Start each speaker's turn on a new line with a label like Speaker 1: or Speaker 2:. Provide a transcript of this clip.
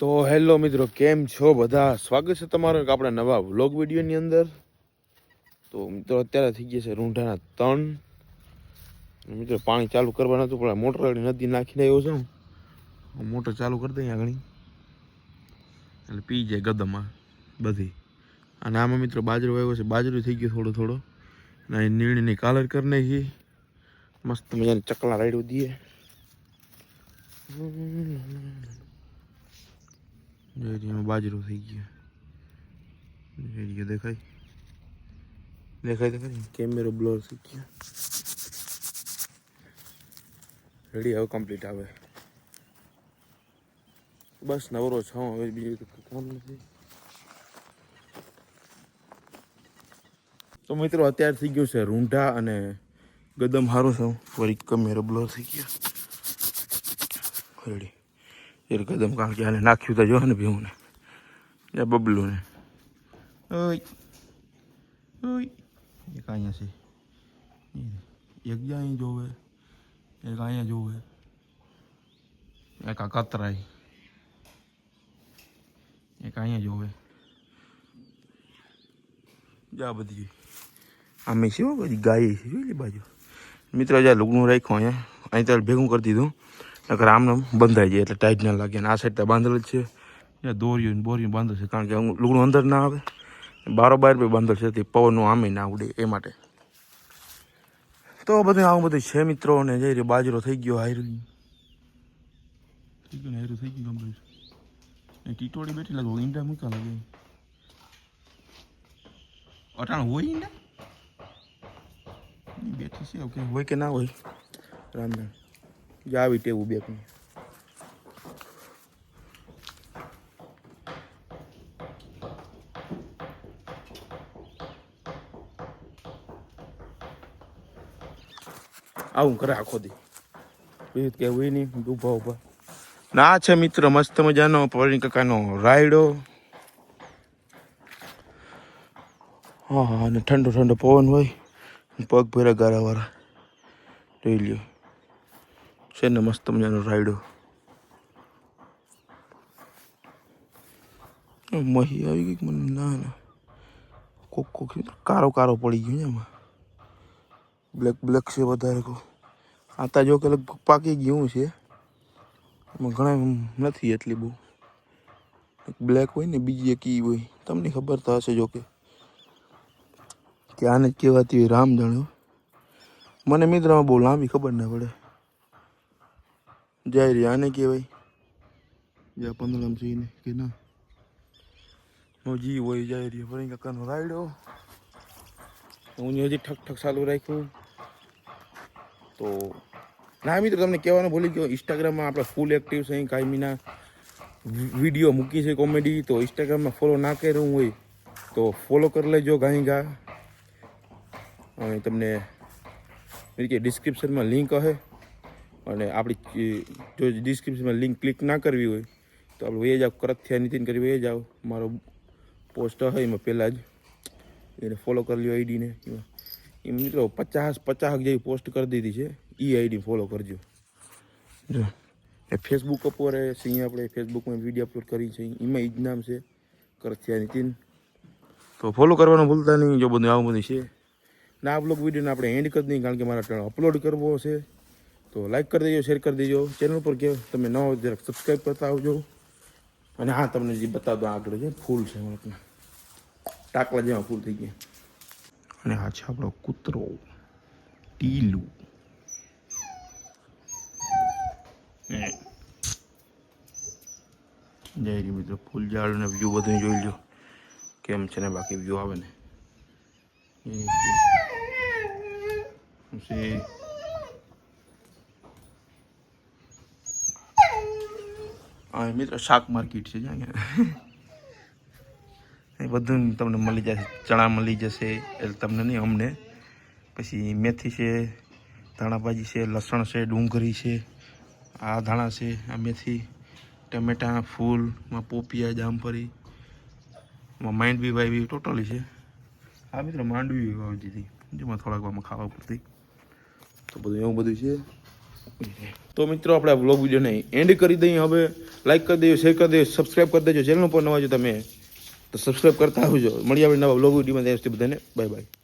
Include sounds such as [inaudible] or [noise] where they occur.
Speaker 1: તો હેલો મિત્રો, કેમ છો બધા? સ્વાગત છે તમારું એક આપણા નવા વ્લોગ વિડીયોની અંદર. તો મિત્રો, અત્યારે થઈ ગયા છે રૂંઢાના ત્રણ મિત્રો, પાણી ચાલુ કરવાનું હતું પણ મોટર વાળી નદી નાખીને આવ્યો છું. મોટર ચાલુ કરી દઈએ આગળ. એટલે પી જાય ગદમાં, બધી. અને આમાં મિત્રો, બાજરો આવ્યો છે. બાજરો થઈ ગયો થોડો થોડો. અને નીણની કાલર કરી નાખી. મસ્ત મજાને ચકલા રાડ્યું દઈએ. એમાં બાજરો થઈ ગયો. દેખાય? દેખાય દેખાય કેમેરો બ્લોર થઈ ગયો. રેડી, હવે કમ્પ્લીટ આવે. બસ, નવરો છ. હવે બીજું કામ નથી. તો મિત્રો, અત્યારે થઈ ગયું છે રૂંઢા અને ગદમ સારું છે. વળી કમેરો બ્લોર થઈ ગયા. રેડી. એ કદમ કારણ કે આને નાખ્યું તો જો ને ભીવું ને ને બબલું ને ઓય ઓય એક અહીંયા છે એક જ્યાં અહીં જોવે એક અહીંયા જોવે એક આ કતરાય એક અહીંયા જોવે જા બધી અમે શું બધી ગાય છે જોઈ બાજુ મિત્રો જ્યાં લુગડું રાખ્યું અહીંયા અહીં ત્યારે ભેગું કરી દીધું નકર આમને આમ બંધાઈ જાય એટલે ટાઈટ ના લાગે. અને આ સાઈડ તો બાંધેલ જ છે. દોર્યું બોર્યું બાંધેલ છે કારણ કે લુગડું અંદર ના આવે. બારોબાર બી બાંધેલ છે તે પવનનું આમે ના ઉડે એ માટે. તો બધું આવું બધું છે મિત્રો ને જઈ રહ્યો બાજરો થઈ ગયો હાયરું થઈ ગયું ને હાયરું થઈ ગયું કમ્પ્લીટ એ બેઠી લાગો ઈંડા મૂકા લાગે. અટાણ હોય ઈંડા? બેઠી છે ઓકે. હોય કે ના હોય? રામ રામ. જે આવી ટેવું બે પણ આવું કરે આખો દી. બીજું કેવું નહીં, ઊભા ઊભા. ના, છે મિત્ર, મસ્ત મજાનો પવન કાકાનો રાયડો. હા, અને ઠંડો ઠંડો પવન હોય પગ ભર્યા ગારાવાળા. જોઈ લ્યો. છે ને મસ્ત મજાનો રાયડો. મહી આવી ગઈ મને ના ના. કોક કોક કારો કારો પડી ગયો ને એમાં. બ્લેક બ્લેક છે વધારે કો આતા જો કે લગભગ પાકી ગયું છે. એમાં ઘણા નથી એટલી બહુ. બ્લેક હોય ને બીજી એક ઈ હોય. તમને ખબર તો હશે જોકે કે. આને કહેવાતી રામ જાણ્યો મને મિત્રમાં બહુ લાંબી ખબર ના પડે. જાય રે આને કહેવાય. જ્યાં પંદરમ જઈને કે ના? જી હોય જાય રિયા. ફરી કાકાનો રાયડો. હું હજી ઠક ઠક ચાલુ રાખ્યું. તો ના મિત્રો તમને કહેવાનું ભૂલી ગયો ઇન્સ્ટાગ્રામમાં આપણે ફૂલ એક્ટિવ છે. કાયમીના વીડિયો મૂકી છે કોમેડી તો ઇન્સ્ટાગ્રામમાં ફોલો ના કર્યું હોય તો ફોલો કરી લેજો ગાઈ ગા. અને તમને કે ડિસ્ક્રિપ્શનમાં લિંક હશે. અને આપણી જો ડિસ્ક્રિપ્શનમાં લિંક ક્લિક ના કરવી હોય, તો આપણે વહી જાઓ કરથિયા નીતિન કરી વહી જાઓ મારો પોસ્ટ હોય એમાં પહેલાં જ. એને ફોલો કરી લ્યો આઈડીને એમાં મિત્રો, પચાસ પચાસ જેવી પોસ્ટ કરી દીધી છે. એ આઈડી ફોલો કરજો. ફેસબુક ઉપર અહીંયા આપણે ફેસબુકમાં વીડિયો અપલોડ કરી છે. એમાં એ જ નામ છે કરથિયા નીતિન. તો ફોલો કરવાનું ભૂલતા નહીં, જો બધું આવું બધું છે. ના આ વિડીયોને આપણે એન્ડ કરી દઈએ, કારણ કે મારા અપલોડ કરવો છે. તો લાઈક કરી દેજો શેર કરી દેજો. ચેનલ ઉપર કે તમે ન હોય જરાક સબસ્ક્રાઈબ કરતા આવજો. અને હા, તમને જે બતાવ દો આગળ છે ફૂલ છે હમણાં ટાકલા જેવા ફૂલ થઈ ગયા. અને આ છે આપણો કૂતરો. ટીલું. જય રી મિત્રો ફૂલ ઝાડ અને વ્યૂ બધું જોઈ લો કેમ છે ને બાકી વ્યૂ આવે ને એ પછી હા, મિત્રો, શાક માર્કેટ છે અહીંયા. [laughs] બધું તમને મળી જશે, ચણા મળી જશે, એટલે તમને નહીં, અમને. પછી મેથી છે, ધાણાભાજી છે, લસણ છે, ડુંગળી છે, આ ધાણા છે, આ મેથી, ટમેટા ફૂલમાં પોપિયા, જામફળી, માં બી વાવી ટોટલી છે. આ મિત્રો, માંડવી વાવી દીધી જેમાં થોડાક વામાં ખાવા પડતી. તો બધું એવું બધું છે. તો મિત્રો, આપણે આ વ્લોગ વિડીયોને એન્ડ કરી દઈએ હવે. લાઈક કરી દેજો શેર કરી દેજો સબસ્ક્રાઈબ કરી દેજો. ચેનલ પર નવા જો તમે, તો સબસ્ક્રાઈબ કરતા આવજો. મળી આવે નવા બ્લોગ વિડીયોમાં ત્યાં બધાને. Bye bye